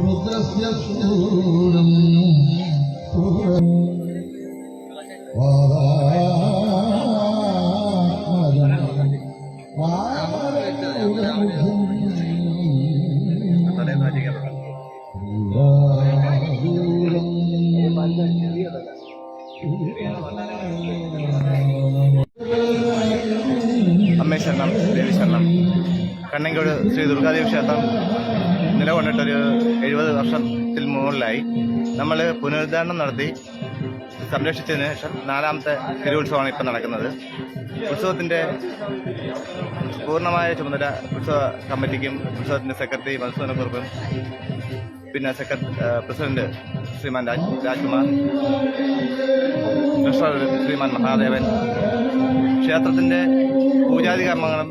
Rudrasya Suram Suram അമ്മേ ശരണം കണ്ണങ്കോട് ശ്രീ ദുർഗാദേവി ക്ഷേത്രം നിലകൊണ്ടിട്ടൊരു എഴുപത് വർഷത്തിൽ മുകളിലായി. നമ്മൾ പുനരുദ്ധാരണം നടത്തി സംരക്ഷിച്ചതിന് ശേഷം നാലാമത്തെ തിരുവുത്സവമാണ് ഇപ്പം നടക്കുന്നത്. ഉത്സവത്തിന്റെ പൂർണമായ ചുമതല ഉത്സവ കമ്മിറ്റിക്കും ഉത്സവത്തിന്റെ സെക്രട്ടറി മധുസൂദനക്കുറുപ്പും പിന്നെ secretary president Sriman Raj Rajkumar treasurer Sriman Mahadevan ക്ഷേത്രത്തിന്റെ പൂജാതി കർമ്മങ്ങളും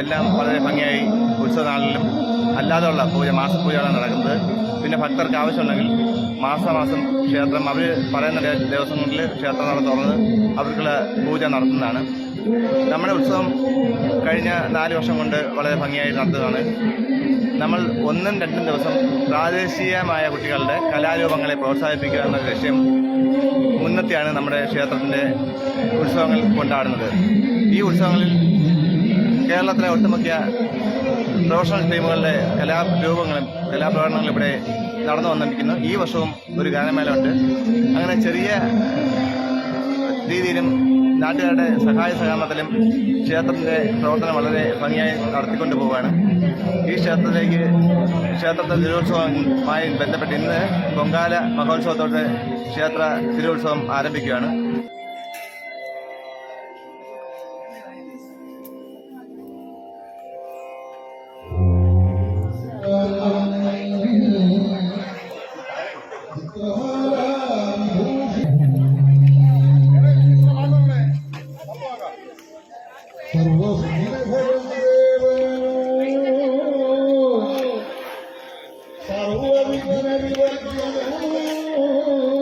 എല്ലാം വളരെ ഭംഗിയായി ഉത്സവനാളിലും അല്ലാതെയുള്ള പൂജ മാസപൂജകളാണ് നടക്കുന്നത്. പിന്നെ ഭക്തർക്ക് ആവശ്യമുണ്ടെങ്കിൽ മാസമാസം ക്ഷേത്രം അവർ പറയുന്ന ദിവസങ്ങളിൽ ക്ഷേത്രം നട തുറന്ന് അവർക്കുള്ള പൂജ നടത്തുന്നതാണ്. നമ്മുടെ ഉത്സവം കഴിഞ്ഞ നാല് വർഷം കൊണ്ട് വളരെ ഭംഗിയായി നടത്തുകയാണ് നമ്മൾ ഒന്നും രണ്ടും ദിവസം പ്രാദേശികമായ കുട്ടികളുടെ കലാരൂപങ്ങളെ പ്രോത്സാഹിപ്പിക്കുക എന്ന ലക്ഷ്യം മുന്നത്തെയാണ് നമ്മുടെ ക്ഷേത്രത്തിന്റെ ഉത്സവങ്ങൾ കൊണ്ടാടുന്നത്. ഈ ഉത്സവങ്ങളിൽ കേരളത്തിലെ ഒട്ടുമിക്ക പ്രൊഫഷണൽ ടീമുകളുടെ കലാരൂപങ്ങളും കലാപ്രകടനങ്ങളും ഇവിടെ നടന്നു വന്നിരിക്കുന്നു. ഈ വർഷവും ഒരു ഗാനമേള ഉണ്ട്. അങ്ങനെ ചെറിയ രീതിയിലും നാട്ടുകാരുടെ സഹായ സഹകരണത്തിലും ക്ഷേത്രത്തിന്റെ പ്രവർത്തനം വളരെ ഭംഗിയായി നടത്തിക്കൊണ്ടു പോവുകയാണ്. ഈ ക്ഷേത്രത്തിലേക്ക് ക്ഷേത്രത്തെ ദിനോത്സവമായി ബന്ധപ്പെട്ട് ഇന്ന് പൊങ്കാല മഹോത്സവത്തോടെ ക്ഷേത്ര ദിനോത്സവം ആരംഭിക്കുകയാണ്. Sarvam Sarvam Sarvam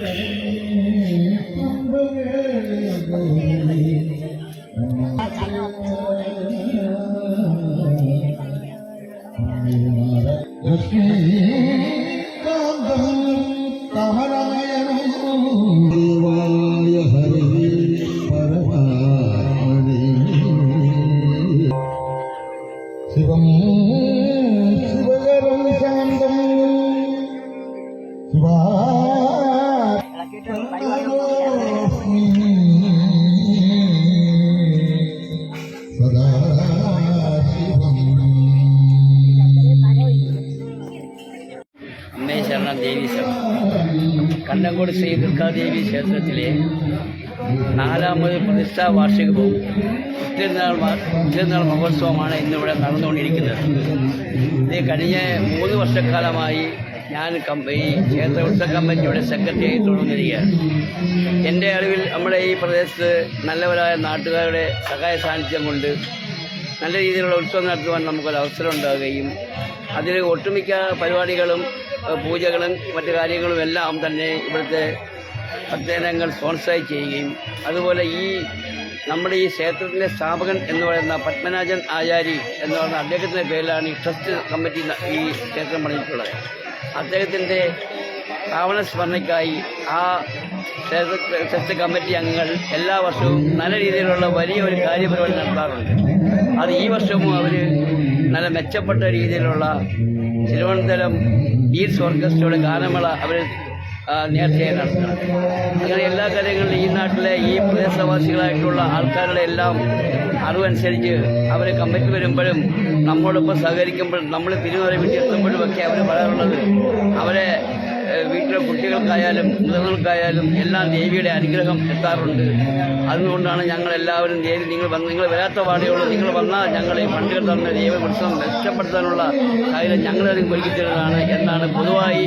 Thank you. Kannankode Shri Durgadevi ക്ഷേത്രത്തിലെ നാലാമത് പ്രതിഷ്ഠാ വാർഷികവും തിരുനാൾ തിരുനാൾ മഹോത്സവമാണ് ഇന്നിവിടെ നടന്നുകൊണ്ടിരിക്കുന്നത്. ഇത് കഴിഞ്ഞ മൂന്ന് വർഷക്കാലമായി ഞാൻ ഈ ക്ഷേത്ര ഉത്സവ കമ്മിറ്റിയുടെ സെക്രട്ടറിയായി തുടർന്നിരിക്കുകയാണ്. എന്റെ അറിവിൽ നമ്മുടെ ഈ പ്രദേശത്ത് നല്ലവരായ നാട്ടുകാരുടെ സഹായ സാന്നിധ്യം കൊണ്ട് നല്ല രീതിയിലുള്ള ഉത്സവം നടത്തുവാൻ നമുക്കൊരു അവസരം ഉണ്ടാവുകയും അതിൽ ഒട്ടുമിക്ക പരിപാടികളും പൂജകളും മറ്റു കാര്യങ്ങളും എല്ലാം തന്നെ ഇവിടുത്തെ പ്രത്യേകങ്ങൾ സ്പോൺസർ ചെയ്യുകയും അതുപോലെ ഈ നമ്മുടെ ഈ ക്ഷേത്രത്തിന്റെ സ്ഥാപകൻ എന്ന് പറയുന്ന പത്മനാജൻ ആചാരി എന്ന് പറയുന്ന അദ്ദേഹത്തിന്റെ പേരിലാണ് ഈ ട്രസ്റ്റ് കമ്മിറ്റി ഈ ക്ഷേത്രം പണിതിട്ടുള്ളത്. അദ്ദേഹത്തിന്റെ പാവന സ്മരണയ്ക്കായി ആ ക്ഷേത്ര കമ്മിറ്റി അംഗങ്ങൾ എല്ലാ വർഷവും നല്ല രീതിയിലുള്ള വലിയ ഒരു കാര്യപരിപാടി നടത്താറുണ്ട്. അത് ഈ വർഷവും അവർ നല്ല മെച്ചപ്പെട്ട രീതിയിലുള്ള തിരുവനന്തപുരം ബീറ്റ്സ് ഓർക്കസ്ട്രയുടെ ഗാനമേള അവർ നേരത്തെ നടത്തണം അങ്ങനെ എല്ലാ കാര്യങ്ങളിലും ഈ നാട്ടിലെ ഈ പ്രദേശവാസികളായിട്ടുള്ള ആൾക്കാരുടെ എല്ലാം അറിവനുസരിച്ച് അവർ കമ്മിറ്റി വരുമ്പോഴും നമ്മളോടൊപ്പം സഹകരിക്കുമ്പോഴും നമ്മൾ തിരുവനന്തപുരം വീട്ടിൽ ഒക്കെ അവർ പറയാറുള്ളത് അവരെ കുട്ടികൾക്കായാലും മുതിർന്നവർക്കായാലും എല്ലാം ദേവിയുടെ അനുഗ്രഹം എത്താറുണ്ട്. അതുകൊണ്ടാണ് ഞങ്ങൾ എല്ലാവരും ദേവി നിങ്ങൾ വന്ന് നിങ്ങൾ വരാത്ത പാടെയുള്ളൂ. നിങ്ങൾ വന്നാൽ ഞങ്ങളെ പണ്ടുകൾ തന്ന ദൈവ ഉത്സവം മെച്ചപ്പെടുത്താനുള്ള കാര്യം ഞങ്ങളതിന് ഒരുക്കി തരുന്നതാണ് എന്നാണ് പൊതുവായി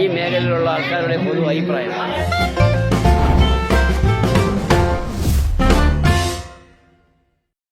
ഈ മേഖലയിലുള്ള ആൾക്കാരുടെ പൊതു അഭിപ്രായം